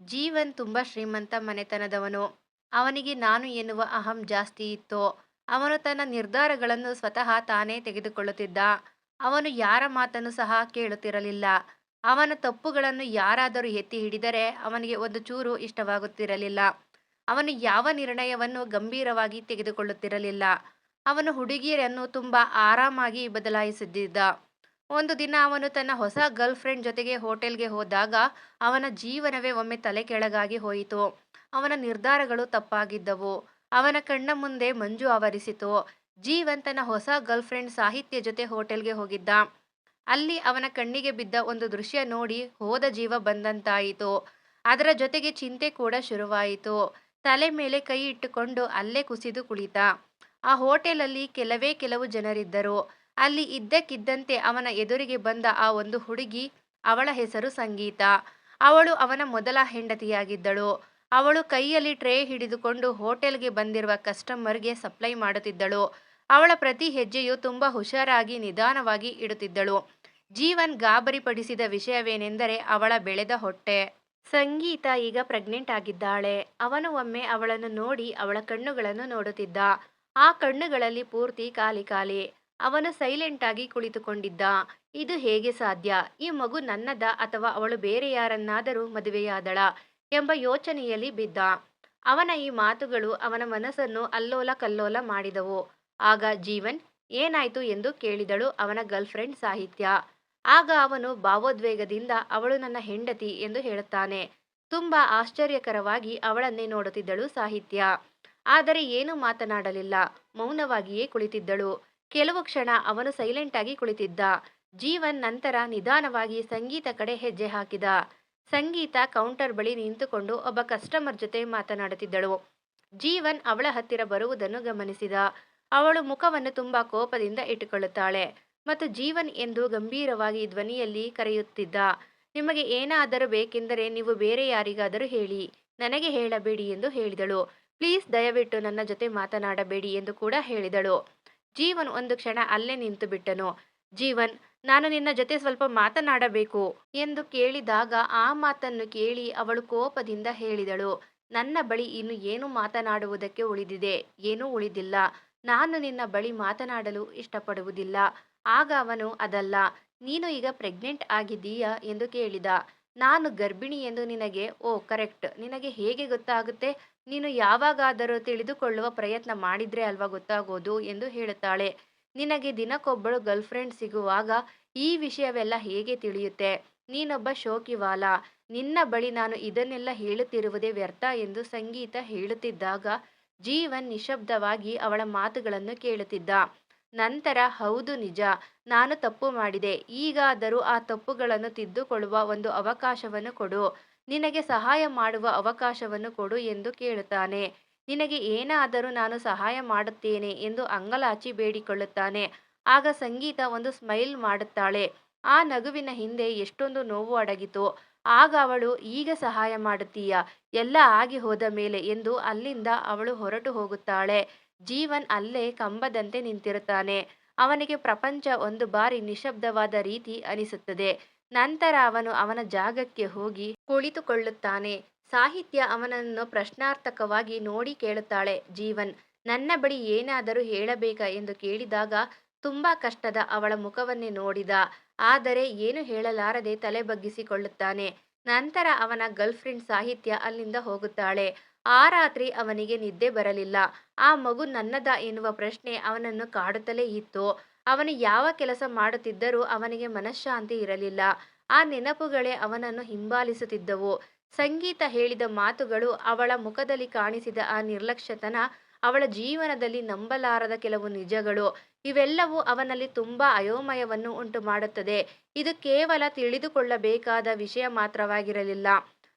ಜೀವನ್ ತುಂಬ ಶ್ರೀಮಂತ ಮನೆತನದವನು. ಅವನಿಗೆ ನಾನು ಎನ್ನುವ ಅಹಂ ಜಾಸ್ತಿ ಇತ್ತು. ಅವನು ತನ್ನ ನಿರ್ಧಾರಗಳನ್ನು ಸ್ವತಃ ತಾನೇ ತೆಗೆದುಕೊಳ್ಳುತ್ತಿದ್ದ. ಅವನು ಯಾರ ಮಾತನ್ನು ಸಹ ಕೇಳುತ್ತಿರಲಿಲ್ಲ. ಅವನ ತಪ್ಪುಗಳನ್ನು ಯಾರಾದರೂ ಎತ್ತಿ ಹಿಡಿದರೆ ಅವನಿಗೆ ಒಂದು ಚೂರು ಇಷ್ಟವಾಗುತ್ತಿರಲಿಲ್ಲ. ಅವನು ಯಾವ ನಿರ್ಣಯವನ್ನು ಗಂಭೀರವಾಗಿ ತೆಗೆದುಕೊಳ್ಳುತ್ತಿರಲಿಲ್ಲ. ಅವನು ಹುಡುಗಿಯರನ್ನು ತುಂಬ ಆರಾಮಾಗಿ ಬದಲಾಯಿಸುತ್ತಿದ್ದ. ಒಂದು ದಿನ ಅವನು ತನ್ನ ಹೊಸ ಗರ್ಲ್ ಫ್ರೆಂಡ್ ಜೊತೆಗೆ ಹೋಟೆಲ್ಗೆ ಹೋದಾಗ ಅವನ ಜೀವನವೇ ಒಮ್ಮೆ ತಲೆ ಕೆಳಗಾಗಿ ಹೋಯಿತು. ಅವನ ನಿರ್ಧಾರಗಳು ತಪ್ಪಾಗಿದ್ದವು. ಅವನ ಕಣ್ಣ ಮುಂದೆ ಮಂಜು ಆವರಿಸಿತು. ಜೀವನ್ ತನ್ನ ಹೊಸ ಗರ್ಲ್ ಫ್ರೆಂಡ್ ಸಾಹಿತ್ಯ ಜೊತೆ ಹೋಟೆಲ್ಗೆ ಹೋಗಿದ್ದ. ಅಲ್ಲಿ ಅವನ ಕಣ್ಣಿಗೆ ಬಿದ್ದ ಒಂದು ದೃಶ್ಯ ನೋಡಿ ಹೋದ ಜೀವ ಬಂದಂತಾಯಿತು. ಅದರ ಜೊತೆಗೆ ಚಿಂತೆ ಕೂಡ ಶುರುವಾಯಿತು. ತಲೆ ಮೇಲೆ ಕೈ ಇಟ್ಟುಕೊಂಡು ಅಲ್ಲೇ ಕುಸಿದು ಕುಳಿತ. ಆ ಹೋಟೆಲಲ್ಲಿ ಕೆಲವೇ ಕೆಲವು ಜನರಿದ್ದರು. ಅಲ್ಲಿ ಇದ್ದಕ್ಕಿದ್ದಂತೆ ಅವನ ಎದುರಿಗೆ ಬಂದ ಆ ಒಂದು ಹುಡುಗಿ. ಅವಳ ಹೆಸರು ಸಂಗೀತ. ಅವಳು ಅವನ ಮೊದಲ ಹೆಂಡತಿಯಾಗಿದ್ದಳು. ಅವಳು ಕೈಯಲ್ಲಿ ಟ್ರೇ ಹಿಡಿದುಕೊಂಡು ಹೋಟೆಲ್ಗೆ ಬಂದಿರುವ ಕಸ್ಟಮರ್ಗೆ ಸಪ್ಲೈ ಮಾಡುತ್ತಿದ್ದಳು. ಅವಳ ಪ್ರತಿ ಹೆಜ್ಜೆಯು ತುಂಬ ಹುಷಾರಾಗಿ ನಿಧಾನವಾಗಿ ಇಡುತ್ತಿದ್ದಳು. ಜೀವನ್ ಗಾಬರಿಪಡಿಸಿದ ವಿಷಯವೇನೆಂದರೆ ಅವಳ ಬೆಳೆದ ಹೊಟ್ಟೆ. ಸಂಗೀತ ಈಗ ಪ್ರೆಗ್ನೆಂಟ್ ಆಗಿದ್ದಾಳೆ. ಅವನು ಒಮ್ಮೆ ಅವಳನ್ನು ನೋಡಿ ಅವಳ ಕಣ್ಣುಗಳನ್ನು ನೋಡುತ್ತಿದ್ದ. ಆ ಕಣ್ಣುಗಳಲ್ಲಿ ಪೂರ್ತಿ ಖಾಲಿ ಖಾಲಿ. ಅವನು ಸೈಲೆಂಟಾಗಿ ಕುಳಿತುಕೊಂಡಿದ್ದ. ಇದು ಹೇಗೆ ಸಾಧ್ಯ. ಈ ಮಗು ನನ್ನದ ಅಥವಾ ಅವಳು ಬೇರೆ ಯಾರನ್ನಾದರೂ ಮದುವೆಯಾದಳ ಎಂಬ ಯೋಚನೆಯಲ್ಲಿ ಬಿದ್ದ. ಅವನ ಈ ಮಾತುಗಳು ಅವನ ಮನಸ್ಸನ್ನು ಅಲ್ಲೋಲ ಕಲ್ಲೋಲ ಮಾಡಿದವು. ಆಗ ಜೀವನ್, ಏನಾಯ್ತು ಎಂದು ಕೇಳಿದಳು ಅವನ ಗರ್ಲ್ಫ್ರೆಂಡ್ ಸಾಹಿತ್ಯ. ಆಗ ಅವನು ಭಾವೋದ್ವೇಗದಿಂದ, ಅವಳು ನನ್ನ ಹೆಂಡತಿ ಎಂದು ಹೇಳುತ್ತಾನೆ. ತುಂಬಾ ಆಶ್ಚರ್ಯಕರವಾಗಿ ಅವಳನ್ನೇ ನೋಡುತ್ತಿದ್ದಳು ಸಾಹಿತ್ಯ. ಆದರೆ ಏನೂ ಮಾತನಾಡಲಿಲ್ಲ. ಮೌನವಾಗಿಯೇ ಕುಳಿತಿದ್ದಳು. ಕೆಲವು ಕ್ಷಣ ಅವನು ಸೈಲೆಂಟ್ ಆಗಿ ಕುಳಿತಿದ್ದ. ಜೀವನ್ ನಂತರ ನಿಧಾನವಾಗಿ ಸಂಗೀತ ಕಡೆ ಹೆಜ್ಜೆ ಹಾಕಿದ. ಸಂಗೀತ ಕೌಂಟರ್ ಬಳಿ ನಿಂತುಕೊಂಡು ಒಬ್ಬ ಕಸ್ಟಮರ್ ಜೊತೆ ಮಾತನಾಡುತ್ತಿದ್ದಳು. ಜೀವನ್ ಅವಳ ಹತ್ತಿರ ಬರುವುದನ್ನು ಗಮನಿಸಿದ. ಅವಳು ಮುಖವನ್ನು ತುಂಬಾ ಕೋಪದಿಂದ ಇಟ್ಟುಕೊಳ್ಳುತ್ತಾಳೆ. ಮತ್ತು ಜೀವನ್ ಎಂದು ಗಂಭೀರವಾಗಿ ಧ್ವನಿಯಲ್ಲಿ ಕರೆಯುತ್ತಿದ್ದ. ನಿಮಗೆ ಏನಾದರೂ ಬೇಕೆಂದರೆ ನೀವು ಬೇರೆ ಯಾರಿಗಾದರೂ ಹೇಳಿ. ನನಗೆ ಹೇಳಬೇಡಿ ಎಂದು ಹೇಳಿದಳು. ಪ್ಲೀಸ್ ದಯವಿಟ್ಟು ನನ್ನ ಜೊತೆ ಮಾತನಾಡಬೇಡಿ ಎಂದು ಕೂಡ ಹೇಳಿದಳು. ಜೀವನ್ ಒಂದು ಕ್ಷಣ ಅಲ್ಲೇ ನಿಂತುಬಿಟ್ಟನು. ಜೀವನ್, ನಾನು ನಿನ್ನ ಜೊತೆ ಸ್ವಲ್ಪ ಮಾತನಾಡಬೇಕು ಎಂದು ಕೇಳಿದಾಗ ಆ ಮಾತನ್ನು ಕೇಳಿ ಅವಳು ಕೋಪದಿಂದ ಹೇಳಿದಳು. ನನ್ನ ಬಳಿ ಇನ್ನು ಏನು ಮಾತನಾಡುವುದಕ್ಕೆ ಉಳಿದಿದೆ. ಏನೂ ಉಳಿದಿಲ್ಲ. ನಾನು ನಿನ್ನ ಬಳಿ ಮಾತನಾಡಲು ಇಷ್ಟಪಡುವುದಿಲ್ಲ. ಆಗ ಅವನು, ಅದಲ್ಲ. ನೀನು ಈಗ ಪ್ರೆಗ್ನೆಂಟ್ ಆಗಿದ್ದೀಯಾ ಎಂದು ಕೇಳಿದ. ನಾನು ಗರ್ಭಿಣಿ ಎಂದು ನಿನಗೆ, ಓ, ಕರೆಕ್ಟ್ ನಿನಗೆ ಹೇಗೆ ಗೊತ್ತಾಗುತ್ತೆ. ನೀನು ಯಾವಾಗಾದರೂ ತಿಳಿದುಕೊಳ್ಳುವ ಪ್ರಯತ್ನ ಮಾಡಿದ್ರೆ ಅಲ್ವಾ ಗೊತ್ತಾಗೋದು ಎಂದು ಹೇಳುತ್ತಾಳೆ. ನಿನಗೆ ದಿನಕ್ಕೊಬ್ಬಳು ಗರ್ಲ್ಫ್ರೆಂಡ್ ಸಿಗುವಾಗ ಈ ವಿಷಯವೆಲ್ಲ ಹೇಗೆ ತಿಳಿಯುತ್ತೆ. ನೀನೊಬ್ಬ ಶೋಕಿವಾಲ. ನಿನ್ನ ಬಳಿ ನಾನು ಇದನ್ನೆಲ್ಲ ಹೇಳುತ್ತಿರುವುದೇ ವ್ಯರ್ಥ ಎಂದು ಸಂಗೀತ ಹೇಳುತ್ತಿದ್ದಾಗ ಜೀವನ್ ನಿಶಬ್ದವಾಗಿ ಅವಳ ಮಾತುಗಳನ್ನು ಕೇಳುತ್ತಿದ್ದ. ನಂತರ, ಹೌದು, ನಿಜ. ನಾನು ತಪ್ಪು ಮಾಡಿದೆ. ಈಗಾದರೂ ಆ ತಪ್ಪುಗಳನ್ನು ತಿದ್ದುಕೊಳ್ಳುವ ಒಂದು ಅವಕಾಶವನ್ನು ಕೊಡು. ನಿನಗೆ ಸಹಾಯ ಮಾಡುವ ಅವಕಾಶವನ್ನು ಕೊಡು ಎಂದು ಕೇಳುತ್ತಾನೆ. ನಿನಗೆ ಏನಾದರೂ ನಾನು ಸಹಾಯ ಮಾಡುತ್ತೇನೆ ಎಂದು ಅಂಗಲಾಚಿ ಬೇಡಿಕೊಳ್ಳುತ್ತಾನೆ. ಆಗ ಸಂಗೀತ ಒಂದು ಸ್ಮೈಲ್ ಮಾಡುತ್ತಾಳೆ. ಆ ನಗುವಿನ ಹಿಂದೆ ಎಷ್ಟೊಂದು ನೋವು ಅಡಗಿತು ಆಗ ಅವಳು ಈಗ ಸಹಾಯ ಮಾಡುತ್ತೀಯ ಎಲ್ಲ ಆಗಿ ಹೋದ ಮೇಲೆ ಎಂದು ಅಲ್ಲಿಂದ ಅವಳು ಹೊರಟು ಹೋಗುತ್ತಾಳೆ. ಜೀವನ್ ಅಲ್ಲೇ ಕಂಬದಂತೆ ನಿಂತಿರುತ್ತಾನೆ. ಅವನಿಗೆ ಪ್ರಪಂಚ ಒಂದು ಬಾರಿ ನಿಶಬ್ದವಾದ ರೀತಿ ಅನಿಸುತ್ತದೆ. ನಂತರ ಅವನು ಅವನ ಜಾಗಕ್ಕೆ ಹೋಗಿ ಕುಳಿತುಕೊಳ್ಳುತ್ತಾನೆ. ಸಾಹಿತ್ಯ ಅವನನ್ನು ಪ್ರಶ್ನಾರ್ಥಕವಾಗಿ ನೋಡಿ ಕೇಳುತ್ತಾಳೆ. ಜೀವನ್, ನನ್ನ ಬಳಿ ಏನಾದರೂ ಹೇಳಬೇಕಾ ಎಂದು ಕೇಳಿದಾಗ ತುಂಬಾ ಕಷ್ಟದ ಅವಳ ಮುಖವನ್ನೇ ನೋಡಿದ. ಆದರೆ ಏನು ಹೇಳಲಾರದೆ ತಲೆ ಬಗ್ಗಿಸಿಕೊಳ್ಳುತ್ತಾನೆ. ನಂತರ ಅವನ ಗರ್ಲ್ಫ್ರೆಂಡ್ ಸಾಹಿತ್ಯ ಅಲ್ಲಿಂದ ಹೋಗುತ್ತಾಳೆ. ಆ ರಾತ್ರಿ ಅವನಿಗೆ ನಿದ್ದೆ ಬರಲಿಲ್ಲ. ಆ ಮಗು ನನ್ನದ ಎನ್ನುವ ಪ್ರಶ್ನೆ ಅವನನ್ನು ಕಾಡುತ್ತಲೇ ಇತ್ತು. ಅವನು ಯಾವ ಕೆಲಸ ಮಾಡುತ್ತಿದ್ದರೂ ಅವನಿಗೆ ಮನಃಶಾಂತಿ ಇರಲಿಲ್ಲ. ಆ ನೆನಪುಗಳೇ ಅವನನ್ನು ಹಿಂಬಾಲಿಸುತ್ತಿದ್ದವು. ಸಂಗೀತ ಹೇಳಿದ ಮಾತುಗಳು ಅವಳ ಮುಖದಲ್ಲಿ ಕಾಣಿಸಿದ ಆ ನಿರ್ಲಕ್ಷ್ಯತನ ಅವಳ ಜೀವನದಲ್ಲಿ ನಂಬಲಾರದ ಕೆಲವು ನಿಜಗಳು ಇವೆಲ್ಲವೂ ಅವನಲ್ಲಿ ತುಂಬಾ ಅಯೋಮಯವನ್ನು ಉಂಟು ಮಾಡುತ್ತದೆ ಇದು ಕೇವಲ ತಿಳಿದುಕೊಳ್ಳಬೇಕಾದ ವಿಷಯ ಮಾತ್ರವಾಗಿರಲಿಲ್ಲ.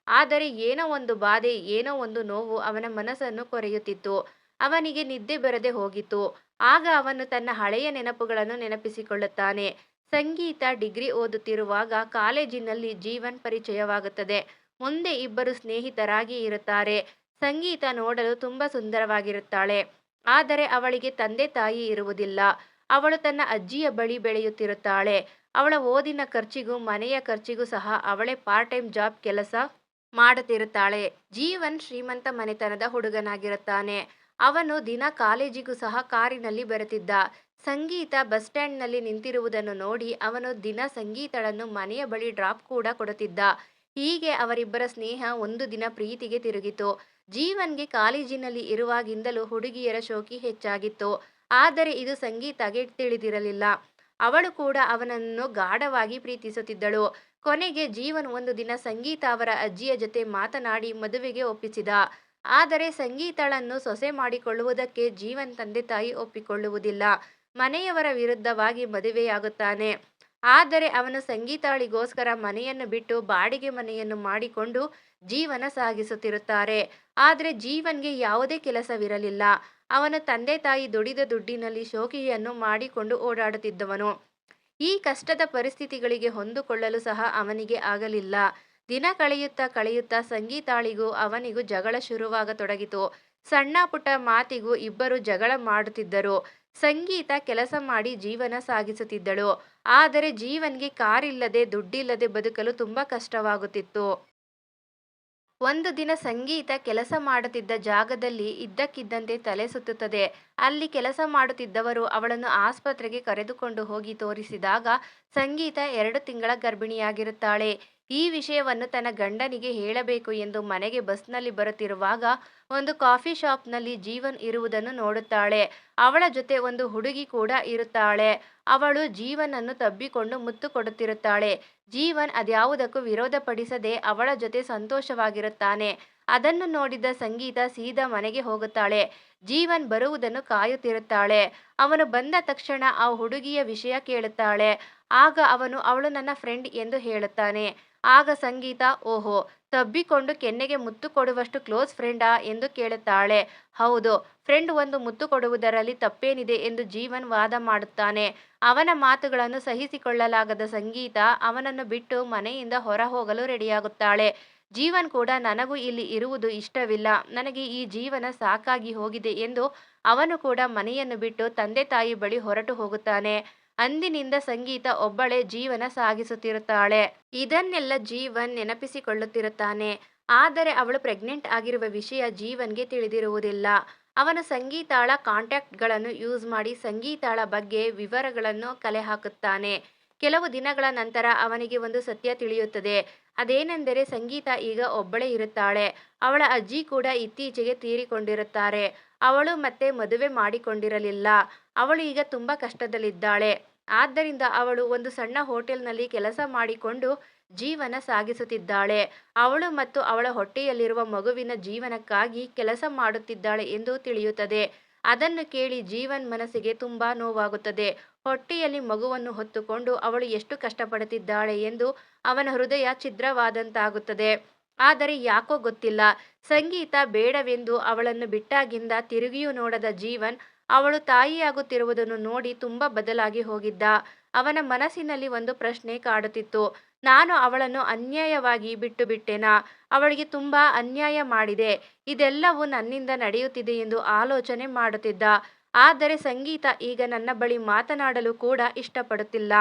ಆದರೆ ಏನೋ ಒಂದು ಬಾಧೆ, ಏನೋ ಒಂದು ನೋವು ಅವನ ಮನಸ್ಸನ್ನು ಕೊರೆಯುತ್ತಿತ್ತು. ಅವನಿಗೆ ನಿದ್ದೆ ಬರದೆ ಹೋಗಿತ್ತು. ಆಗ ಅವನು ತನ್ನ ಹಳೆಯ ನೆನಪುಗಳನ್ನು ನೆನಪಿಸಿಕೊಳ್ಳುತ್ತಾನೆ. ಸಂಗೀತ ಡಿಗ್ರಿ ಓದುತ್ತಿರುವಾಗ ಕಾಲೇಜಿನಲ್ಲಿ ಜೀವನ್ ಪರಿಚಯವಾಗುತ್ತದೆ. ಮುಂದೆ ಇಬ್ಬರು ಸ್ನೇಹಿತರಾಗಿ ಇರುತ್ತಾರೆ. ಸಂಗೀತ ನೋಡಲು ತುಂಬಾ ಸುಂದರವಾಗಿರುತ್ತಾಳೆ. ಆದರೆ ಅವಳಿಗೆ ತಂದೆ ತಾಯಿ ಇರುವುದಿಲ್ಲ. ಅವಳು ತನ್ನ ಅಜ್ಜಿಯ ಬಳಿ ಬೆಳೆಯುತ್ತಿರುತ್ತಾಳೆ. ಅವಳ ಓದಿನ ಖರ್ಚಿಗೂ ಮನೆಯ ಖರ್ಚಿಗೂ ಸಹ ಅವಳೇ ಪಾರ್ಟ್ ಟೈಮ್ ಜಾಬ್ ಕೆಲಸ ಮಾಡುತ್ತಿರುತ್ತಾಳೆ ಜೀವನ್ ಶ್ರೀಮಂತ ಮನೆತನದ ಹುಡುಗನಾಗಿರುತ್ತಾನೆ. ಅವನು ದಿನ ಕಾಲೇಜಿಗೂ ಸಹ ಕಾರಿನಲ್ಲಿ ಬರುತ್ತಿದ್ದ. ಸಂಗೀತ ಬಸ್ ಸ್ಟ್ಯಾಂಡ್ನಲ್ಲಿ ನಿಂತಿರುವುದನ್ನು ನೋಡಿ ಅವನು ದಿನ ಸಂಗೀತಳನ್ನು ಮನೆಯ ಬಳಿ ಡ್ರಾಪ್ ಕೂಡ ಕೊಡುತ್ತಿದ್ದ. ಹೀಗೆ ಅವರಿಬ್ಬರ ಸ್ನೇಹ ಒಂದು ದಿನ ಪ್ರೀತಿಗೆ ತಿರುಗಿತು. ಜೀವನ್ಗೆ ಕಾಲೇಜಿನಲ್ಲಿ ಇರುವಾಗಿಂದಲೂ ಹುಡುಗಿಯರ ಶೋಕಿ ಹೆಚ್ಚಾಗಿತ್ತು. ಆದರೆ ಇದು ಸಂಗೀತಗೆ ತಿಳಿದಿರಲಿಲ್ಲ. ಅವಳು ಕೂಡ ಅವನನ್ನು ಗಾಢವಾಗಿ ಪ್ರೀತಿಸುತ್ತಿದ್ದಳು. ಕೊನೆಗೆ ಜೀವನ್ ಒಂದು ದಿನ ಸಂಗೀತ ಅವರ ಅಜ್ಜಿಯ ಜೊತೆ ಮಾತನಾಡಿ ಮದುವೆಗೆ ಒಪ್ಪಿಸಿದ. ಆದರೆ ಸಂಗೀತಳನ್ನು ಸೊಸೆ ಮಾಡಿಕೊಳ್ಳುವುದಕ್ಕೆ ಜೀವನ್ ತಂದೆ ತಾಯಿ ಒಪ್ಪಿಕೊಳ್ಳುವುದಿಲ್ಲ. ಮನೆಯವರ ವಿರುದ್ಧವಾಗಿ ಮದುವೆಯಾಗುತ್ತಾನೆ. ಆದರೆ ಅವನು ಸಂಗೀತಾಳಿಗೋಸ್ಕರ ಮನೆಯನ್ನು ಬಿಟ್ಟು ಬಾಡಿಗೆ ಮನೆಯನ್ನು ಮಾಡಿಕೊಂಡು ಜೀವನ ಸಾಗಿಸುತ್ತಿರುತ್ತಾರೆ. ಆದರೆ ಜೀವನ್ಗೆ ಯಾವುದೇ ಕೆಲಸವಿರಲಿಲ್ಲ. ಅವನ ತಂದೆ ತಾಯಿ ದುಡಿದ ದುಡ್ಡಿನಲ್ಲಿ ಶೋಕಿಯನ್ನು ಮಾಡಿಕೊಂಡು ಓಡಾಡುತ್ತಿದ್ದವನು. ಈ ಕಷ್ಟದ ಪರಿಸ್ಥಿತಿಗಳಿಗೆ ಹೊಂದಿಕೊಳ್ಳಲು ಸಹ ಅವನಿಗೆ ಆಗಲಿಲ್ಲ. ದಿನ ಕಳೆಯುತ್ತಾ ಕಳೆಯುತ್ತಾ ಸಂಗೀತಾಳಿಗೂ ಅವನಿಗೂ ಜಗಳ ಶುರುವಾಗತೊಡಗಿತು. ಸಣ್ಣ ಪುಟ್ಟ ಮಾತಿಗೂ ಇಬ್ಬರು ಜಗಳ ಮಾಡುತ್ತಿದ್ದರು. ಸಂಗೀತ ಕೆಲಸ ಮಾಡಿ ಜೀವನ ಸಾಗಿಸುತ್ತಿದ್ದಳು. ಆದರೆ ಜೀವನ್ಗೆ ಕಾರಿಲ್ಲದೆ ದುಡ್ಡಿಲ್ಲದೆ ಬದುಕಲು ತುಂಬ ಕಷ್ಟವಾಗುತ್ತಿತ್ತು. ಒಂದು ದಿನ ಸಂಗೀತ ಕೆಲಸ ಮಾಡುತ್ತಿದ್ದ ಜಾಗದಲ್ಲಿ ಇದ್ದಕ್ಕಿದ್ದಂತೆ ತಲೆ ಸುತ್ತುತ್ತದೆ. ಅಲ್ಲಿ ಕೆಲಸ ಮಾಡುತ್ತಿದ್ದವರು ಅವಳನ್ನು ಆಸ್ಪತ್ರೆಗೆ ಕರೆದುಕೊಂಡು ಹೋಗಿ ತೋರಿಸಿದಾಗ ಸಂಗೀತ ಎರಡು ತಿಂಗಳ ಗರ್ಭಿಣಿಯಾಗಿರುತ್ತಾಳೆ. ಈ ವಿಷಯವನ್ನು ತನ್ನ ಗಂಡನಿಗೆ ಹೇಳಬೇಕು ಎಂದು ಮನೆಗೆ ಬಸ್ನಲ್ಲಿ ಬರುತ್ತಿರುವಾಗ ಒಂದು ಕಾಫಿ ಶಾಪ್ನಲ್ಲಿ ಜೀವನ್ ಇರುವುದನ್ನು ನೋಡುತ್ತಾಳೆ. ಅವಳ ಜೊತೆ ಒಂದು ಹುಡುಗಿ ಕೂಡ ಇರುತ್ತಾಳೆ. ಅವಳು ಜೀವನನ್ನು ತಬ್ಬಿಕೊಂಡು ಮುತ್ತು ಕೊಡುತ್ತಿರುತ್ತಾಳೆ. ಜೀವನ್ ಅದ್ಯಾವುದಕ್ಕೂ ವಿರೋಧಪಡಿಸದೆ ಅವಳ ಜೊತೆ ಸಂತೋಷವಾಗಿರುತ್ತಾನೆ. ಅದನ್ನು ನೋಡಿದ ಸಂಗೀತ ಸೀದಾ ಮನೆಗೆ ಹೋಗುತ್ತಾಳೆ. ಜೀವನ್ ಬರುವುದನ್ನು ಕಾಯುತ್ತಿರುತ್ತಾಳೆ. ಅವನು ಬಂದ ತಕ್ಷಣ ಆ ಹುಡುಗಿಯ ವಿಷಯ ಕೇಳುತ್ತಾಳೆ. ಆಗ ಅವನು, ಅವಳು ನನ್ನ ಫ್ರೆಂಡ್ ಎಂದು ಹೇಳುತ್ತಾನೆ. ಆಗ ಸಂಗೀತ, ಓಹೋ, ತಬ್ಬಿಕೊಂಡು ಕೆನ್ನೆಗೆ ಮುತ್ತು ಕೊಡುವಷ್ಟು ಕ್ಲೋಸ್ ಫ್ರೆಂಡಾ ಎಂದು ಕೇಳುತ್ತಾಳೆ. ಹೌದು, ಫ್ರೆಂಡ್ ಒಂದು ಮುತ್ತು ಕೊಡುವುದರಲ್ಲಿ ತಪ್ಪೇನಿದೆ ಎಂದು ಜೀವನ್ ವಾದ ಮಾಡುತ್ತಾನೆ. ಅವನ ಮಾತುಗಳನ್ನು ಸಹಿಸಿಕೊಳ್ಳಲಾಗದ ಸಂಗೀತ ಅವನನ್ನು ಬಿಟ್ಟು ಮನೆಯಿಂದ ಹೊರ ಹೋಗಲು ರೆಡಿಯಾಗುತ್ತಾಳೆ. ಜೀವನ್ ಕೂಡ ನನಗೂ ಇಲ್ಲಿ ಇರುವುದು ಇಷ್ಟವಿಲ್ಲ. ನನಗೆ ಈ ಜೀವನ ಸಾಕಾಗಿ ಹೋಗಿದೆ ಎಂದು ಅವನು ಕೂಡ ಮನೆಯನ್ನು ಬಿಟ್ಟು ತಂದೆ ತಾಯಿ ಬಳಿ ಹೊರಟು ಹೋಗುತ್ತಾನೆ. ಅಂದಿನಿಂದ ಸಂಗೀತ ಒಬ್ಬಳೇ ಜೀವನ ಸಾಗಿಸುತ್ತಿರುತ್ತಾಳೆ. ಇದನ್ನೆಲ್ಲ ಜೀವನ್ ನೆನಪಿಸಿಕೊಳ್ಳುತ್ತಿರುತ್ತಾನೆ. ಆದರೆ ಅವಳು ಪ್ರೆಗ್ನೆಂಟ್ ಆಗಿರುವ ವಿಷಯ ಜೀವನ್ಗೆ ತಿಳಿದಿರುವುದಿಲ್ಲ. ಅವನು ಸಂಗೀತಾಳ ಕಾಂಟ್ಯಾಕ್ಟ್ಗಳನ್ನು ಯೂಸ್ ಮಾಡಿ ಸಂಗೀತಾಳ ಬಗ್ಗೆ ವಿವರಗಳನ್ನು ಕಲೆ ಹಾಕುತ್ತಾನೆ. ಕೆಲವು ದಿನಗಳ ನಂತರ ಅವನಿಗೆ ಒಂದು ಸತ್ಯ ತಿಳಿಯುತ್ತದೆ. ಅದೇನೆಂದರೆ ಸಂಗೀತ ಈಗ ಒಬ್ಬಳೇ ಇರುತ್ತಾಳೆ. ಅವಳ ಅಜ್ಜಿ ಕೂಡ ಇತ್ತೀಚೆಗೆ ತೀರಿಕೊಂಡಿರುತ್ತಾರೆ. ಅವಳು ಮತ್ತೆ ಮದುವೆ ಮಾಡಿಕೊಂಡಿರಲಿಲ್ಲ. ಅವಳು ಈಗ ತುಂಬ ಕಷ್ಟದಲ್ಲಿದ್ದಾಳೆ. ಆದ್ದರಿಂದ ಅವಳು ಒಂದು ಸಣ್ಣ ಹೋಟೆಲ್ನಲ್ಲಿ ಕೆಲಸ ಮಾಡಿಕೊಂಡು ಜೀವನ ಸಾಗಿಸುತ್ತಿದ್ದಾಳೆ. ಅವಳು ಮತ್ತು ಅವಳ ಹೊಟ್ಟೆಯಲ್ಲಿರುವ ಮಗುವಿನ ಜೀವನಕ್ಕಾಗಿ ಕೆಲಸ ಮಾಡುತ್ತಿದ್ದಾಳೆ ಎಂದು ತಿಳಿಯುತ್ತದೆ. ಅದನ್ನು ಕೇಳಿ ಜೀವನ್ ಮನಸ್ಸಿಗೆ ತುಂಬಾ ನೋವಾಗುತ್ತದೆ. ಹೊಟ್ಟೆಯಲ್ಲಿ ಮಗುವನ್ನು ಹೊತ್ತುಕೊಂಡು ಅವಳು ಎಷ್ಟು ಕಷ್ಟಪಡುತ್ತಿದ್ದಾಳೆ ಎಂದು ಅವನ ಹೃದಯ ಛಿದ್ರವಾದಂತಾಗುತ್ತದೆ. ಆದರೆ ಯಾಕೋ ಗೊತ್ತಿಲ್ಲ. ಸಂಗೀತ ಬೇಡವೆಂದು ಅವಳನ್ನು ಬಿಟ್ಟಾಗಿಂದ ತಿರುಗಿಯೂ ನೋಡದ ಜೀವನ್ ಅವಳು ತಾಯಿಯಾಗುತ್ತಿರುವುದನ್ನು ನೋಡಿ ತುಂಬ ಬದಲಾಗಿ ಹೋಗಿದ್ದ. ಅವನ ಮನಸ್ಸಿನಲ್ಲಿ ಒಂದು ಪ್ರಶ್ನೆ ಕಾಡುತ್ತಿತ್ತು. ನಾನು ಅವಳನ್ನು ಅನ್ಯಾಯವಾಗಿ ಬಿಟ್ಟು ಬಿಟ್ಟೆನಾ ಅವಳಿಗೆ ತುಂಬ ಅನ್ಯಾಯ ಮಾಡಿದೆ. ಇದೆಲ್ಲವೂ ನನ್ನಿಂದ ನಡೆಯುತ್ತಿದೆ ಎಂದು ಆಲೋಚನೆ ಮಾಡುತ್ತಿದ್ದ. ಆದರೆ ಸಂಗೀತ ಈಗ ನನ್ನ ಬಳಿ ಮಾತನಾಡಲು ಕೂಡ ಇಷ್ಟಪಡುತ್ತಿಲ್ಲ.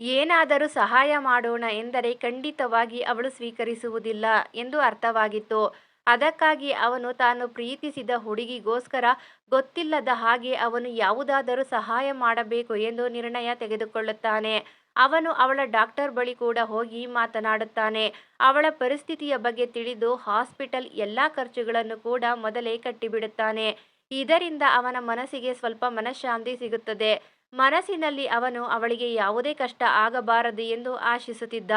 ಏನಾದರೂ ಸಹಾಯ ಮಾಡೋಣ ಎಂದರೆ ಖಂಡಿತವಾಗಿ ಅವಳು ಸ್ವೀಕರಿಸುವುದಿಲ್ಲ ಎಂದು ಅರ್ಥವಾಗಿತ್ತು. ಅದಕ್ಕಾಗಿ ಅವನು ತಾನು ಪ್ರೀತಿಸಿದ ಹುಡುಗಿಗೋಸ್ಕರ ಗೊತ್ತಿಲ್ಲದ ಹಾಗೆ ಅವನು ಯಾವುದಾದರೂ ಸಹಾಯ ಮಾಡಬೇಕು ಎಂದು ನಿರ್ಣಯ ತೆಗೆದುಕೊಳ್ಳುತ್ತಾನೆ. ಅವನು ಅವಳ ಡಾಕ್ಟರ್ ಬಳಿ ಕೂಡ ಹೋಗಿ ಮಾತನಾಡುತ್ತಾನೆ. ಅವಳ ಪರಿಸ್ಥಿತಿಯ ಬಗ್ಗೆ ತಿಳಿದು ಹಾಸ್ಪಿಟಲ್ ಎಲ್ಲ ಖರ್ಚುಗಳನ್ನು ಕೂಡ ಮೊದಲೇ ಕಟ್ಟಿಬಿಡುತ್ತಾನೆ. ಇದರಿಂದ ಅವನ ಮನಸ್ಸಿಗೆ ಸ್ವಲ್ಪ ಮನಃಶಾಂತಿ ಸಿಗುತ್ತದೆ. ಮನಸ್ಸಿನಲ್ಲಿ ಅವನು ಅವಳಿಗೆ ಯಾವುದೇ ಕಷ್ಟ ಆಗಬಾರದು ಎಂದು ಆಶಿಸುತ್ತಿದ್ದ.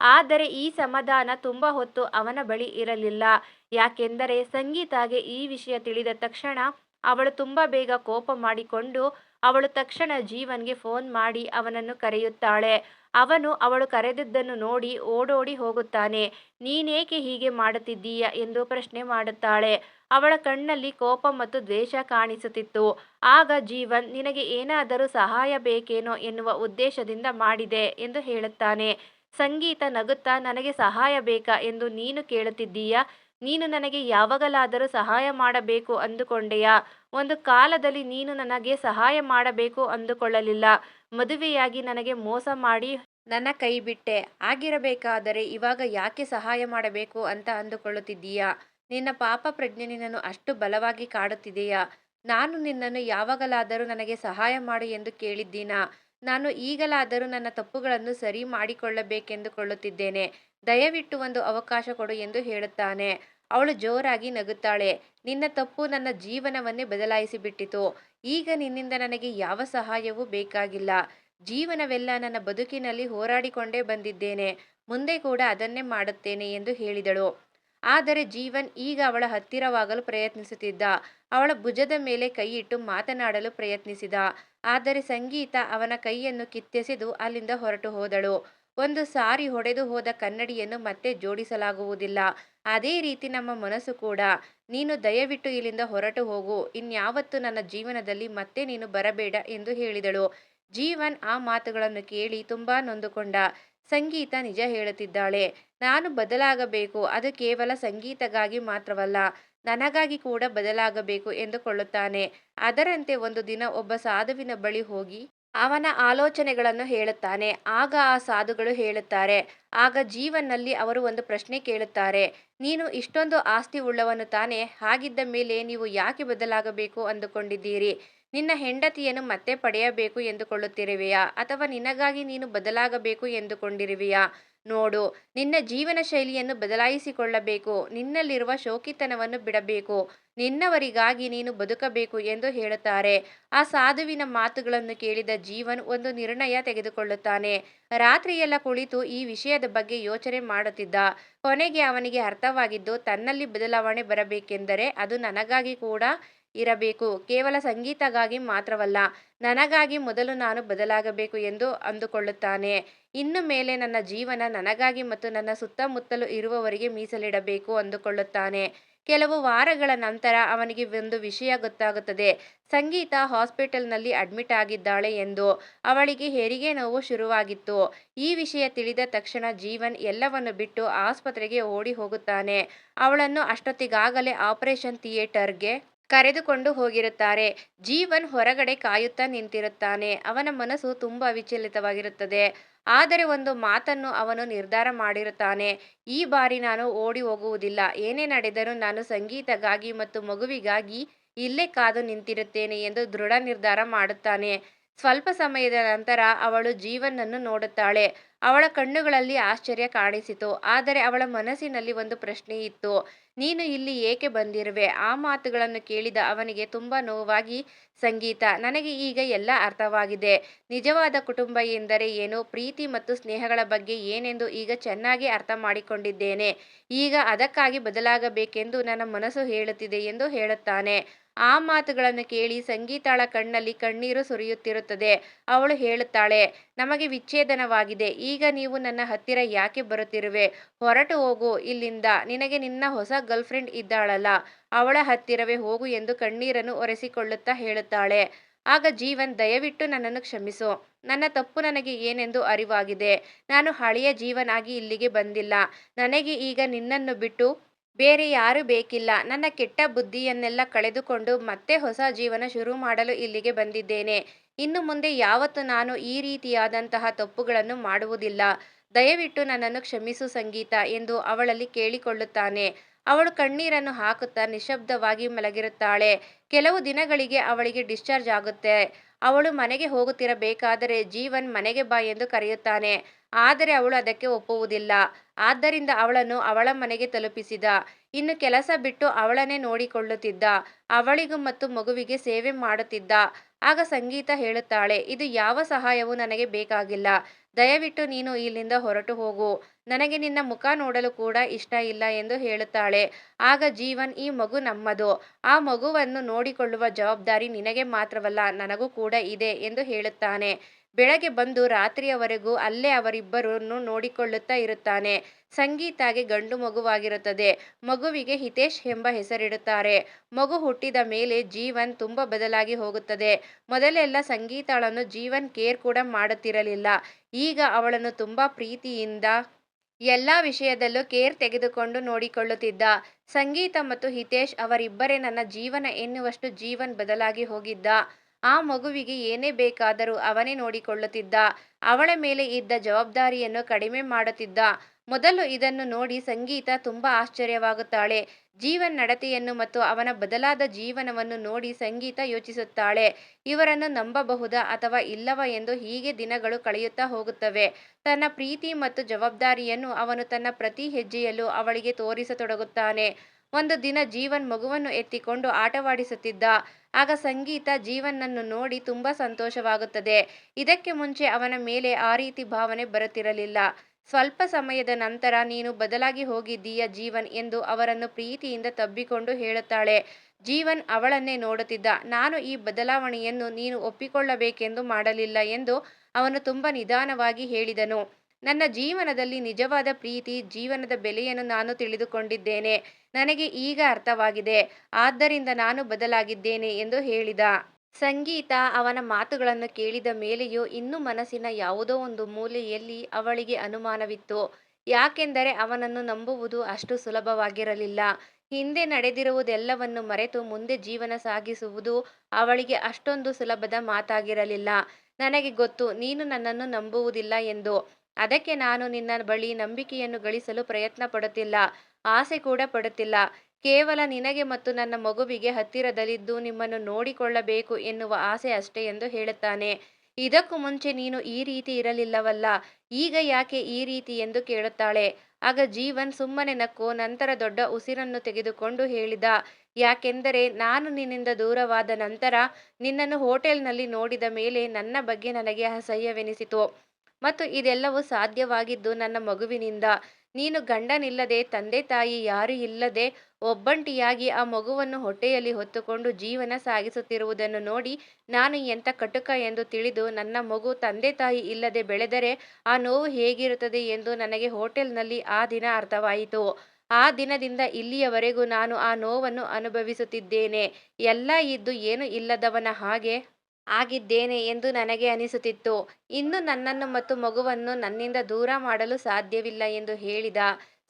ಆದರೆ ಈ ಸಮಾಧಾನ ತುಂಬ ಹೊತ್ತು ಅವನ ಬಳಿ ಇರಲಿಲ್ಲ. ಯಾಕೆಂದರೆ ಸಂಗೀತಾಗೆ ಈ ವಿಷಯ ತಿಳಿದ ತಕ್ಷಣ ಅವಳು ತುಂಬ ಬೇಗ ಕೋಪ ಮಾಡಿಕೊಂಡು ಅವಳು ತಕ್ಷಣ ಜೀವನ್ಗೆ ಫೋನ್ ಮಾಡಿ ಅವನನ್ನು ಕರೆಯುತ್ತಾಳೆ. ಅವನು ಅವಳು ಕರೆದಿದ್ದನ್ನು ನೋಡಿ ಓಡೋಡಿ ಹೋಗುತ್ತಾನೆ. ನೀನೇಕೆ ಹೀಗೆ ಮಾಡುತ್ತಿದ್ದೀಯ ಎಂದು ಪ್ರಶ್ನೆ ಮಾಡುತ್ತಾಳೆ. ಅವಳ ಕಣ್ಣಲ್ಲಿ ಕೋಪ ಮತ್ತು ದ್ವೇಷ ಕಾಣಿಸುತ್ತಿತ್ತು. ಆಗ ಜೀವನ್, ನಿನಗೆ ಏನಾದರೂ ಸಹಾಯ ಬೇಕೇನೋ ಎನ್ನುವ ಉದ್ದೇಶದಿಂದ ಮಾಡಿದೆ ಎಂದು ಹೇಳುತ್ತಾನೆ. ಸಂಗೀತ ನಗುತ್ತಾ, ನನಗೆ ಸಹಾಯ ಬೇಕಾ? ಎಂದು ನೀನು ಕೇಳುತ್ತಿದ್ದೀಯಾ? ನೀನು ನನಗೆ ಯಾವಾಗಲಾದರೂ ಸಹಾಯ ಮಾಡಬೇಕು ಅಂದುಕೊಂಡೆಯಾ? ಒಂದು ಕಾಲದಲ್ಲಿ ನೀನು ನನಗೆ ಸಹಾಯ ಮಾಡಬೇಕು ಅಂದುಕೊಳ್ಳಲಿಲ್ಲ. ಮದುವೆಯಾಗಿ ನನಗೆ ಮೋಸ ಮಾಡಿ ನನ್ನ ಕೈ ಬಿಟ್ಟೆ ಆಗಿರಬೇಕಾದರೆ ಇವಾಗ ಯಾಕೆ ಸಹಾಯ ಮಾಡಬೇಕು ಅಂತ ಅಂದುಕೊಳ್ಳುತ್ತಿದ್ದೀಯಾ? ನಿನ್ನ ಪಾಪ ಪ್ರಜ್ಞೆ ನಿನ್ನನ್ನು ಅಷ್ಟು ಬಲವಾಗಿ ಕಾಡುತ್ತಿದೆಯಾ? ನಾನು ನಿನ್ನನ್ನು ಯಾವಾಗಲಾದರೂ ನನಗೆ ಸಹಾಯ ಮಾಡು ಎಂದು ಕೇಳಿದ್ದೀನಾ? ನಾನು ಈಗಲಾದರೂ ನನ್ನ ತಪ್ಪುಗಳನ್ನು ಸರಿ ಮಾಡಿಕೊಳ್ಳಬೇಕೆಂದುಕೊಳ್ಳುತ್ತಿದ್ದೇನೆ. ದಯವಿಟ್ಟು ಒಂದು ಅವಕಾಶ ಕೊಡು ಎಂದು ಹೇಳುತ್ತಾನೆ. ಅವಳು ಜೋರಾಗಿ ನಗುತ್ತಾಳೆ. ನಿನ್ನ ತಪ್ಪು ನನ್ನ ಜೀವನವನ್ನೇ ಬದಲಾಯಿಸಿಬಿಟ್ಟಿತು. ಈಗ ನಿನ್ನಿಂದ ನನಗೆ ಯಾವ ಸಹಾಯವೂ ಬೇಕಾಗಿಲ್ಲ. ಜೀವನವೆಲ್ಲ ನನ್ನ ಬದುಕಿನಲ್ಲಿ ಹೋರಾಡಿಕೊಂಡೇ ಬಂದಿದ್ದೇನೆ. ಮುಂದೆ ಕೂಡ ಅದನ್ನೇ ಮಾಡುತ್ತೇನೆ ಎಂದು ಹೇಳಿದಳು. ಆದರೆ ಜೀವನ್ ಈಗ ಅವಳ ಹತ್ತಿರವಾಗಲು ಪ್ರಯತ್ನಿಸುತ್ತಿದ್ದ. ಅವಳ ಭುಜದ ಮೇಲೆ ಕೈಯಿಟ್ಟು ಮಾತನಾಡಲು ಪ್ರಯತ್ನಿಸಿದ. ಆದರೆ ಸಂಗೀತ ಅವನ ಕೈಯನ್ನು ಕಿತ್ತೆಸೆದು ಅಲ್ಲಿಂದ ಹೊರಟು ಹೋದಳು. ಒಂದು ಸಾರಿ ಹೊಡೆದು ಹೋದ ಕನ್ನಡಿಯನ್ನು ಮತ್ತೆ ಜೋಡಿಸಲಾಗುವುದಿಲ್ಲ. ಅದೇ ರೀತಿ ನಮ್ಮ ಮನಸ್ಸು ಕೂಡ. ನೀನು ದಯವಿಟ್ಟು ಇಲ್ಲಿಂದ ಹೊರಟು ಹೋಗು. ಇನ್ಯಾವತ್ತು ನನ್ನ ಜೀವನದಲ್ಲಿ ಮತ್ತೆ ನೀನು ಬರಬೇಡ ಎಂದು ಹೇಳಿದಳು. ಜೀವನ್ ಆ ಮಾತುಗಳನ್ನು ಕೇಳಿ ತುಂಬಾ ನೊಂದುಕೊಂಡ. ಸಂಗೀತ ನಿಜ ಹೇಳುತ್ತಿದ್ದಾಳೆ. ನಾನು ಬದಲಾಗಬೇಕು. ಅದು ಕೇವಲ ಸಂಗೀತಗಾಗಿ ಮಾತ್ರವಲ್ಲ. ನನಗಾಗಿ ಕೂಡ ಬದಲಾಗಬೇಕು ಎಂದುಕೊಳ್ಳುತ್ತಾನೆ. ಅದರಂತೆ ಒಂದು ದಿನ ಒಬ್ಬ ಸಾಧುವಿನ ಬಳಿ ಹೋಗಿ ಅವನ ಆಲೋಚನೆಗಳನ್ನು ಹೇಳುತ್ತಾನೆ. ಆಗ ಆ ಸಾಧುಗಳು ಹೇಳುತ್ತಾರೆ, ಆಗ ಜೀವನಲ್ಲಿ ಅವರು ಒಂದು ಪ್ರಶ್ನೆ ಕೇಳುತ್ತಾರೆ. ನೀನು ಇಷ್ಟೊಂದು ಆಸ್ತಿ ಉಳ್ಳವನು ತಾನೆ? ಹಾಗಿದ್ದ ಮೇಲೆ ನೀವು ಯಾಕೆ ಬದಲಾಗಬೇಕು ಅಂದುಕೊಂಡಿದ್ದೀರಿ? ನಿನ್ನ ಹೆಂಡತಿಯನ್ನು ಮತ್ತೆ ಪಡೆಯಬೇಕು ಎಂದುಕೊಳ್ಳುತ್ತಿರುವೆಯಾ? ಅಥವಾ ನಿನಗಾಗಿ ನೀನು ಬದಲಾಗಬೇಕು ಎಂದುಕೊಂಡಿರುವೆಯಾ? ನೋಡು, ನಿನ್ನ ಜೀವನ ಶೈಲಿಯನ್ನು ಬದಲಾಯಿಸಿಕೊಳ್ಳಬೇಕು, ನಿನ್ನಲ್ಲಿರುವ ಶೋಕಿತನವನ್ನು ಬಿಡಬೇಕು, ನಿನ್ನವರಿಗಾಗಿ ನೀನು ಬದುಕಬೇಕು ಎಂದು ಹೇಳುತ್ತಾರೆ. ಆ ಸಾಧುವಿನ ಮಾತುಗಳನ್ನು ಕೇಳಿದ ಜೀವನ್ ಒಂದು ನಿರ್ಣಯ ತೆಗೆದುಕೊಳ್ಳುತ್ತಾನೆ. ರಾತ್ರಿಯೆಲ್ಲ ಕುಳಿತು ಈ ವಿಷಯದ ಬಗ್ಗೆ ಯೋಚನೆ ಮಾಡುತ್ತಿದ್ದ. ಕೊನೆಗೆ ಅವನಿಗೆ ಅರ್ಥವಾಗಿದ್ದು, ತನ್ನಲ್ಲಿ ಬದಲಾವಣೆ ಬರಬೇಕೆಂದರೆ ಅದು ನನಗಾಗಿ ಕೂಡ ಇರಬೇಕು. ಕೇವಲ ಸಂಗೀತಗಾಗಿ ಮಾತ್ರವಲ್ಲ, ನನಗಾಗಿ ಮೊದಲು ನಾನು ಬದಲಾಗಬೇಕು ಎಂದು ಅಂದುಕೊಳ್ಳುತ್ತಾನೆ. ಇನ್ನು ಮೇಲೆ ನನ್ನ ಜೀವನ ನನಗಾಗಿ ಮತ್ತು ನನ್ನ ಸುತ್ತಮುತ್ತಲು ಇರುವವರಿಗೆ ಮೀಸಲಿಡಬೇಕು ಅಂದುಕೊಳ್ಳುತ್ತಾನೆ. ಕೆಲವು ವಾರಗಳ ನಂತರ ಅವನಿಗೆ ಒಂದು ವಿಷಯ ಗೊತ್ತಾಗುತ್ತದೆ. ಸಂಗೀತ ಹಾಸ್ಪಿಟಲ್ನಲ್ಲಿ ಅಡ್ಮಿಟ್ ಆಗಿದ್ದಾಳೆ ಎಂದು. ಅವಳಿಗೆ ಹೆರಿಗೆ ನೋವು ಶುರುವಾಗಿತ್ತು. ಈ ವಿಷಯ ತಿಳಿದ ತಕ್ಷಣ ಜೀವನ್ ಎಲ್ಲವನ್ನು ಬಿಟ್ಟು ಆಸ್ಪತ್ರೆಗೆ ಓಡಿ ಹೋಗುತ್ತಾನೆ. ಅವಳನ್ನು ಅಷ್ಟೊತ್ತಿಗಾಗಲೇ ಆಪರೇಷನ್ ಥಿಯೇಟರ್ಗೆ ಕರೆದುಕೊಂಡು ಹೋಗಿರುತ್ತಾರೆ. ಜೀವನ್ ಹೊರಗಡೆ ಕಾಯುತ್ತಾ ನಿಂತಿರುತ್ತಾನೆ. ಅವನ ಮನಸ್ಸು ತುಂಬಾ ವಿಚಲಿತವಾಗಿರುತ್ತದೆ. ಆದರೆ ಒಂದು ಮಾತನ್ನು ಅವನು ನಿರ್ಧಾರ ಮಾಡಿರುತ್ತಾನೆ. ಈ ಬಾರಿ ನಾನು ಓಡಿ ಹೋಗುವುದಿಲ್ಲ. ಏನೇ ನಡೆದರೂ ನಾನು ಸಂಗೀತಗಾಗಿ ಮತ್ತು ಮಗುವಿಗಾಗಿ ಇಲ್ಲೇ ಕಾದು ನಿಂತಿರುತ್ತೇನೆ ಎಂದು ದೃಢ ನಿರ್ಧಾರ ಮಾಡುತ್ತಾನೆ. ಸ್ವಲ್ಪ ಸಮಯದ ನಂತರ ಅವಳು ಜೀವನನ್ನು ನೋಡುತ್ತಾಳೆ. ಅವಳ ಕಣ್ಣುಗಳಲ್ಲಿ ಆಶ್ಚರ್ಯ ಕಾಣಿಸಿತು. ಆದರೆ ಅವಳ ಮನಸ್ಸಿನಲ್ಲಿ ಒಂದು ಪ್ರಶ್ನೆ ಇತ್ತು ನೀನು ಇಲ್ಲಿ ಏಕೆ ಬಂದಿರುವೆ? ಆ ಮಾತುಗಳನ್ನು ಕೇಳಿದ ಅವನಿಗೆ ತುಂಬಾ ನೋವಾಗಿ ಸಂಗೀತ. ನನಗೆ ಈಗ ಎಲ್ಲ ಅರ್ಥವಾಗಿದೆ. ನಿಜವಾದ ಕುಟುಂಬ ಎಂದರೆ ಏನು? ಪ್ರೀತಿ ಮತ್ತು ಸ್ನೇಹಗಳ ಬಗ್ಗೆ ಏನೆಂದು ಈಗ ಚೆನ್ನಾಗಿ ಅರ್ಥ ಮಾಡಿಕೊಂಡಿದ್ದೇನೆ. ಈಗ ಅದಕ್ಕಾಗಿ ಬದಲಾಗಬೇಕೆಂದು ನನ್ನ ಮನಸ್ಸು ಹೇಳುತ್ತಿದೆ ಎಂದು ಹೇಳುತ್ತಾನೆ. ಆ ಮಾತುಗಳನ್ನು ಕೇಳಿ ಸಂಗೀತಾಳ ಕಣ್ಣಲ್ಲಿ ಕಣ್ಣೀರು ಸುರಿಯುತ್ತಿರುತ್ತದೆ. ಅವಳು ಹೇಳುತ್ತಾಳೆ, ನಮಗೆ ವಿಚ್ಛೇದನವಾಗಿದೆ. ಈಗ ನೀವು ನನ್ನ ಹತ್ತಿರ ಯಾಕೆ ಬರುತ್ತಿರುವೆ? ಹೊರಟು ಹೋಗು. ಇಲ್ಲಿಂದ. ನಿನಗೆ ನಿನ್ನ ಹೊಸ ಗರ್ಲ್ಫ್ರೆಂಡ್ ಇದ್ದಾಳಲ್ಲ. ಅವಳ ಹತ್ತಿರವೇ ಹೋಗು ಎಂದು ಕಣ್ಣೀರನ್ನು ಒರೆಸಿಕೊಳ್ಳುತ್ತಾ ಹೇಳುತ್ತಾಳೆ. ಆಗ ಜೀವನ್, ದಯವಿಟ್ಟು ನನ್ನನ್ನು ಕ್ಷಮಿಸು. ನನ್ನ ತಪ್ಪು ನನಗೆ ಏನೆಂದು ಅರಿವಾಗಿದೆ. ನಾನು ಹಳೆಯ ಜೀವನ್ ಆಗಿ ಇಲ್ಲಿಗೆ ಬಂದಿಲ್ಲ. ನನಗೆ ಈಗ ನಿನ್ನನ್ನು ಬಿಟ್ಟು ಬೇರೆ ಯಾರೂ ಬೇಕಿಲ್ಲ. ನನ್ನ ಕೆಟ್ಟ ಬುದ್ಧಿಯನ್ನೆಲ್ಲ ಕಳೆದುಕೊಂಡು ಮತ್ತೆ ಹೊಸ ಜೀವನ ಶುರು ಮಾಡಲು ಇಲ್ಲಿಗೆ ಬಂದಿದ್ದೇನೆ. ಇನ್ನು ಮುಂದೆ ಯಾವತ್ತು ನಾನು ಈ ರೀತಿಯಾದಂತಹ ತಪ್ಪುಗಳನ್ನು ಮಾಡುವುದಿಲ್ಲ. ದಯವಿಟ್ಟು ನನ್ನನ್ನು ಕ್ಷಮಿಸು, ಸಂಗೀತ, ಎಂದು ಅವಳಲ್ಲಿ ಕೇಳಿಕೊಳ್ಳುತ್ತಾನೆ. ಅವಳು ಕಣ್ಣೀರನ್ನು ಹಾಕುತ್ತಾ ನಿಶ್ಶಬ್ದವಾಗಿ ಮಲಗಿರುತ್ತಾಳೆ. ಕೆಲವು ದಿನಗಳಿಗೆ ಅವಳಿಗೆ ಡಿಸ್ಚಾರ್ಜ್ ಆಗುತ್ತೆ. ಅವಳು ಮನೆಗೆ ಹೋಗುತ್ತಿರಬೇಕಾದರೆ ಜೀವನ್ ಮನೆಗೆ ಬಾ ಎಂದು ಕರೆಯುತ್ತಾನೆ. ಆದರೆ ಅವಳು ಅದಕ್ಕೆ ಒಪ್ಪುವುದಿಲ್ಲ. ಆದ್ದರಿಂದ ಅವಳನ್ನು ಅವಳ ಮನೆಗೆ ತಲುಪಿಸಿದ. ಇನ್ನು ಕೆಲಸ ಬಿಟ್ಟು ಅವಳನ್ನೇ ನೋಡಿಕೊಳ್ಳುತ್ತಿದ್ದ. ಅವಳಿಗೂ ಮತ್ತು ಮಗುವಿಗೆ ಸೇವೆ ಮಾಡುತ್ತಿದ್ದ. ಆಗ ಸಂಗೀತ ಹೇಳುತ್ತಾಳೆ, ಇದು ಯಾವ ಸಹಾಯವೂ ನನಗೆ ಬೇಕಾಗಿಲ್ಲ. ದಯವಿಟ್ಟು ನೀನು ಇಲ್ಲಿಂದ ಹೊರಟು ಹೋಗು. ನನಗೆ ನಿನ್ನ ಮುಖ ನೋಡಲು ಕೂಡ ಇಷ್ಟ ಇಲ್ಲ ಎಂದು ಹೇಳುತ್ತಾಳೆ. ಆಗ ಜೀವನ್, ಈ ಮಗು ನಮ್ಮದು. ಆ ಮಗುವನ್ನು ನೋಡಿಕೊಳ್ಳುವ ಜವಾಬ್ದಾರಿ ನಿನಗೆ ಮಾತ್ರವಲ್ಲ, ನನಗೂ ಕೂಡ ಇದೆ ಎಂದು ಹೇಳುತ್ತಾನೆ. ಬೆಳಗ್ಗೆ ಬಂದು ರಾತ್ರಿಯವರೆಗೂ ಅಲ್ಲೇ ಅವರಿಬ್ಬರನ್ನು ನೋಡಿಕೊಳ್ಳುತ್ತಾ ಇರುತ್ತಾನೆ. ಸಂಗೀತಾಗೆ ಗಂಡು ಮಗುವಾಗಿರುತ್ತದೆ. ಮಗುವಿಗೆ ಹಿತೇಶ್ ಎಂಬ ಹೆಸರಿಡುತ್ತಾರೆ. ಮಗು ಹುಟ್ಟಿದ ಮೇಲೆ ಜೀವನ್ ತುಂಬ ಬದಲಾಗಿ ಹೋಗುತ್ತದೆ. ಮೊದಲೆಲ್ಲ ಸಂಗೀತಾಳನ್ನು ಜೀವನ್ ಕೇರ್ ಕೂಡ ಮಾಡುತ್ತಿರಲಿಲ್ಲ. ಈಗ ಅವಳನ್ನು ತುಂಬ ಪ್ರೀತಿಯಿಂದ ಎಲ್ಲ ವಿಷಯದಲ್ಲೂ ಕೇರ್ ತೆಗೆದುಕೊಂಡು ನೋಡಿಕೊಳ್ಳುತ್ತಿದ್ದ. ಸಂಗೀತ ಮತ್ತು ಹಿತೇಶ್ ಅವರಿಬ್ಬರೇ ನನ್ನ ಜೀವನ ಎನ್ನುವಷ್ಟು ಜೀವನ್ ಬದಲಾಗಿ ಹೋಗಿದ್ದ. ಆ ಮಗುವಿಗೆ ಏನೇ ಬೇಕಾದರೂ ಅವನೇ ನೋಡಿಕೊಳ್ಳುತ್ತಿದ್ದ. ಅವಳ ಮೇಲೆ ಇದ್ದ ಜವಾಬ್ದಾರಿಯನ್ನು ಕಡಿಮೆ ಮಾಡುತ್ತಿದ್ದ. ಮೊದಲು ಇದನ್ನು ನೋಡಿ ಸಂಗೀತ ತುಂಬಾ ಆಶ್ಚರ್ಯವಾಗುತ್ತಾಳೆ. ಜೀವನ್ ನಡತೆಯನ್ನು ಮತ್ತು ಅವನ ಬದಲಾದ ಜೀವನವನ್ನು ನೋಡಿ ಸಂಗೀತ ಯೋಚಿಸುತ್ತಾಳೆ. ಇವರನ್ನು ನಂಬಬಹುದಾ ಅಥವಾ ಇಲ್ಲವಾ ಎಂದು ಹೀಗೆ ದಿನಗಳು ಕಳೆಯುತ್ತಾ ಹೋಗುತ್ತವೆ. ತನ್ನ ಪ್ರೀತಿ ಮತ್ತು ಜವಾಬ್ದಾರಿಯನ್ನು ಅವನು ತನ್ನ ಪ್ರತಿ ಹೆಜ್ಜೆಯಲ್ಲೂ ಅವಳಿಗೆ ತೋರಿಸತೊಡಗುತ್ತಾನೆ. ಒಂದು ದಿನ ಜೀವನ್ ಮಗುವನ್ನು ಎತ್ತಿಕೊಂಡು ಆಟವಾಡಿಸುತ್ತಿದ್ದ. ಆಗ ಸಂಗೀತ ಜೀವನನ್ನು ನೋಡಿ ತುಂಬಾ ಸಂತೋಷವಾಗುತ್ತದೆ. ಇದಕ್ಕೆ ಮುಂಚೆ ಅವನ ಮೇಲೆ ಆ ರೀತಿ ಭಾವನೆ ಬರುತ್ತಿರಲಿಲ್ಲ. ಸ್ವಲ್ಪ ಸಮಯದ ನಂತರ, ನೀನು ಬದಲಾಗಿ ಹೋಗಿದ್ದೀಯ ಜೀವನ್? ಎಂದು ಅವರನ್ನು ಪ್ರೀತಿಯಿಂದ ತಬ್ಬಿಕೊಂಡು ಹೇಳುತ್ತಾಳೆ. ಜೀವನ್ ಅವಳನ್ನೇ ನೋಡುತ್ತಿದ್ದ. ನಾನು ಈ ಬದಲಾವಣೆಯನ್ನು ನೀನು ಒಪ್ಪಿಕೊಳ್ಳಬೇಕೆಂದು ಮಾಡಲಿಲ್ಲ ಎಂದು ಅವನು ತುಂಬಾ ನಿಧಾನವಾಗಿ ಹೇಳಿದನು. ನನ್ನ ಜೀವನದಲ್ಲಿ ನಿಜವಾದ ಪ್ರೀತಿ, ಜೀವನದ ಬೆಲೆಯನ್ನು ನಾನು ತಿಳಿದುಕೊಂಡಿದ್ದೇನೆ. ನನಗೆ ಈಗ ಅರ್ಥವಾಗಿದೆ. ಆದ್ದರಿಂದ ನಾನು ಬದಲಾಗಿದ್ದೇನೆ ಎಂದು ಹೇಳಿದ. ಸಂಗೀತ ಅವನ ಮಾತುಗಳನ್ನು ಕೇಳಿದ ಮೇಲೆಯೂ ಇನ್ನೂ ಮನಸ್ಸಿನ ಯಾವುದೋ ಒಂದು ಮೂಲೆಯಲ್ಲಿ ಅವಳಿಗೆ ಅನುಮಾನವಿತ್ತು. ಯಾಕೆಂದರೆ ಅವನನ್ನು ನಂಬುವುದು ಅಷ್ಟು ಸುಲಭವಾಗಿರಲಿಲ್ಲ. ಹಿಂದೆ ನಡೆದಿರುವುದೆಲ್ಲವನ್ನು ಮರೆತು ಮುಂದೆ ಜೀವನ ಸಾಗಿಸುವುದು ಅವಳಿಗೆ ಅಷ್ಟೊಂದು ಸುಲಭದ ಮಾತಾಗಿರಲಿಲ್ಲ. ನನಗೆ ಗೊತ್ತು, ನೀನು ನನ್ನನ್ನು ನಂಬುವುದಿಲ್ಲ ಎಂದು. ಅದಕ್ಕೆ ನಾನು ನಿನ್ನ ಬಳಿ ನಂಬಿಕೆಯನ್ನು ಗಳಿಸಲು ಪ್ರಯತ್ನ ಪಡುತ್ತಿಲ್ಲ, ಆಸೆ ಕೂಡ ಪಡುತ್ತಿಲ್ಲ. ಕೇವಲ ನಿನಗೆ ಮತ್ತು ನನ್ನ ಮಗುವಿಗೆ ಹತ್ತಿರದಲ್ಲಿದ್ದು ನಿಮ್ಮನ್ನು ನೋಡಿಕೊಳ್ಳಬೇಕು ಎನ್ನುವ ಆಸೆ ಅಷ್ಟೇ ಎಂದು ಹೇಳುತ್ತಾನೆ. ಇದಕ್ಕೂ ಮುಂಚೆ ನೀನು ಈ ರೀತಿ ಇರಲಿಲ್ಲವಲ್ಲ, ಈಗ ಯಾಕೆ ಈ ರೀತಿ ಎಂದು ಕೇಳುತ್ತಾಳೆ. ಆಗ ಜೀವನ್ ಸುಮ್ಮನೆ ನಕ್ಕು, ನಂತರ ದೊಡ್ಡ ಉಸಿರನ್ನು ತೆಗೆದುಕೊಂಡು ಹೇಳಿದ, ಯಾಕೆಂದರೆ ನಾನು ನಿನ್ನಿಂದ ದೂರವಾದ ನಂತರ ನಿನ್ನನ್ನು ಹೋಟೆಲ್ನಲ್ಲಿ ನೋಡಿದ ಮೇಲೆ ನನ್ನ ಬಗ್ಗೆ ನನಗೆ ಅಸಹ್ಯವೆನಿಸಿತು. ಮತ್ತು ಇದೆಲ್ಲವೂ ಸಾಧ್ಯವಾಗಿದ್ದು ನನ್ನ ಮಗುವಿನಿಂದ, ನೀನು ಗಂಡನಿಲ್ಲದೆ ತಂದೆ ತಾಯಿ ಯಾರೂ ಇಲ್ಲದೆ, ಒಬ್ಬಂಟಿಯಾಗಿ ಆ ಮಗುವನ್ನು ಹೊಟ್ಟೆಯಲ್ಲಿ ಹೊತ್ತುಕೊಂಡು ಜೀವನ ಸಾಗಿಸುತ್ತಿರುವುದನ್ನು ನೋಡಿ ನಾನು ಎಂಥ ಕಟುಕ ಎಂದು ತಿಳಿದು ನನ್ನ ಮಗು ತಂದೆ ತಾಯಿ ಇಲ್ಲದೆ ಬೆಳೆದರೆ ಆ ನೋವು ಹೇಗಿರುತ್ತದೆ ಎಂದು ನನಗೆ ಹೋಟೆಲ್ನಲ್ಲಿ ಆ ದಿನ ಅರ್ಥವಾಯಿತು. ಆ ದಿನದಿಂದ ಇಲ್ಲಿಯವರೆಗೂ ನಾನು ಆ ನೋವನ್ನು ಅನುಭವಿಸುತ್ತಿದ್ದೇನೆ. ಎಲ್ಲ ಇದ್ದು ಏನು ಇಲ್ಲದವನ ಹಾಗೆ ಆಗಿದ್ದೇನೆ ಎಂದು ನನಗೆ ಅನಿಸುತ್ತಿತ್ತು. ಇನ್ನು ನನ್ನನ್ನು ಮತ್ತು ಮಗುವನ್ನು ನನ್ನಿಂದ ದೂರ ಮಾಡಲು ಸಾಧ್ಯವಿಲ್ಲ ಎಂದು ಹೇಳಿದ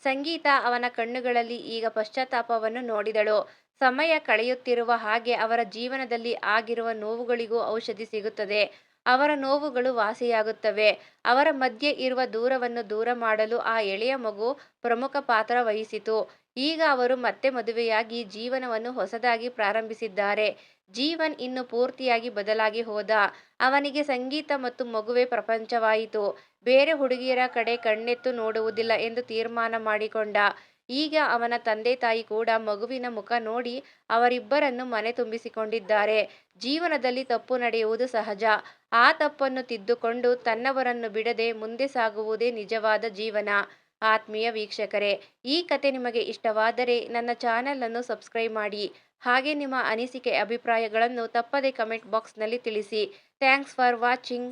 ಸಂಗೀತ ಅವನ ಕಣ್ಣುಗಳಲ್ಲಿ ಈಗ ಪಶ್ಚಾತ್ತಾಪವನ್ನು ನೋಡಿದಳು. ಸಮಯ ಕಳೆಯುತ್ತಿರುವ ಹಾಗೆ ಅವರ ಜೀವನದಲ್ಲಿ ಆಗಿರುವ ನೋವುಗಳಿಗೂ ಔಷಧಿ ಸಿಗುತ್ತದೆ. ಅವರ ನೋವುಗಳು ವಾಸಿಯಾಗುತ್ತವೆ. ಅವರ ಮಧ್ಯೆ ಇರುವ ದೂರವನ್ನು ದೂರ ಮಾಡಲು ಆ ಎಳೆಯ ಮಗು ಪ್ರಮುಖ ಪಾತ್ರ ವಹಿಸಿತು. ಈಗ ಅವರು ಮತ್ತೆ ಮದುವೆಯಾಗಿ ಜೀವನವನ್ನು ಹೊಸದಾಗಿ ಪ್ರಾರಂಭಿಸಿದ್ದಾರೆ. ಜೀವನ್ ಇನ್ನು ಪೂರ್ತಿಯಾಗಿ ಬದಲಾಗಿ ಹೋದ. ಅವನಿಗೆ ಸಂಗೀತ ಮತ್ತು ಮಗುವೇ ಪ್ರಪಂಚವಾಯಿತು. ಬೇರೆ ಹುಡುಗಿಯರ ಕಡೆ ಕಣ್ಣೆತ್ತು ನೋಡುವುದಿಲ್ಲ ಎಂದು ತೀರ್ಮಾನ ಮಾಡಿಕೊಂಡ. ಈಗ ಅವನ ತಂದೆ ತಾಯಿ ಕೂಡ ಮಗುವಿನ ಮುಖ ನೋಡಿ ಅವರಿಬ್ಬರನ್ನು ಮನೆ ತುಂಬಿಸಿಕೊಂಡಿದ್ದಾರೆ. ಜೀವನದಲ್ಲಿ ತಪ್ಪು ನಡೆಯುವುದು ಸಹಜ. ಆ ತಪ್ಪನ್ನು ತಿದ್ದುಕೊಂಡು ತನ್ನವರನ್ನು ಬಿಡದೆ ಮುಂದೆ ಸಾಗುವುದೇ ನಿಜವಾದ ಜೀವನ. ಆತ್ಮೀಯ ವೀಕ್ಷಕರೇ, ಈ ಕತೆ ನಿಮಗೆ ಇಷ್ಟವಾದರೆ ನನ್ನ ಚಾನಲನ್ನು ಸಬ್ಸ್ಕ್ರೈಬ್ ಮಾಡಿ. ಹಾಗೆ ನಿಮ್ಮ ಅನಿಸಿಕೆ ಅಭಿಪ್ರಾಯಗಳನ್ನು ತಪ್ಪದೇ ಕಮೆಂಟ್ ಬಾಕ್ಸ್ನಲ್ಲಿ ತಿಳಿಸಿ. Thanks for watching.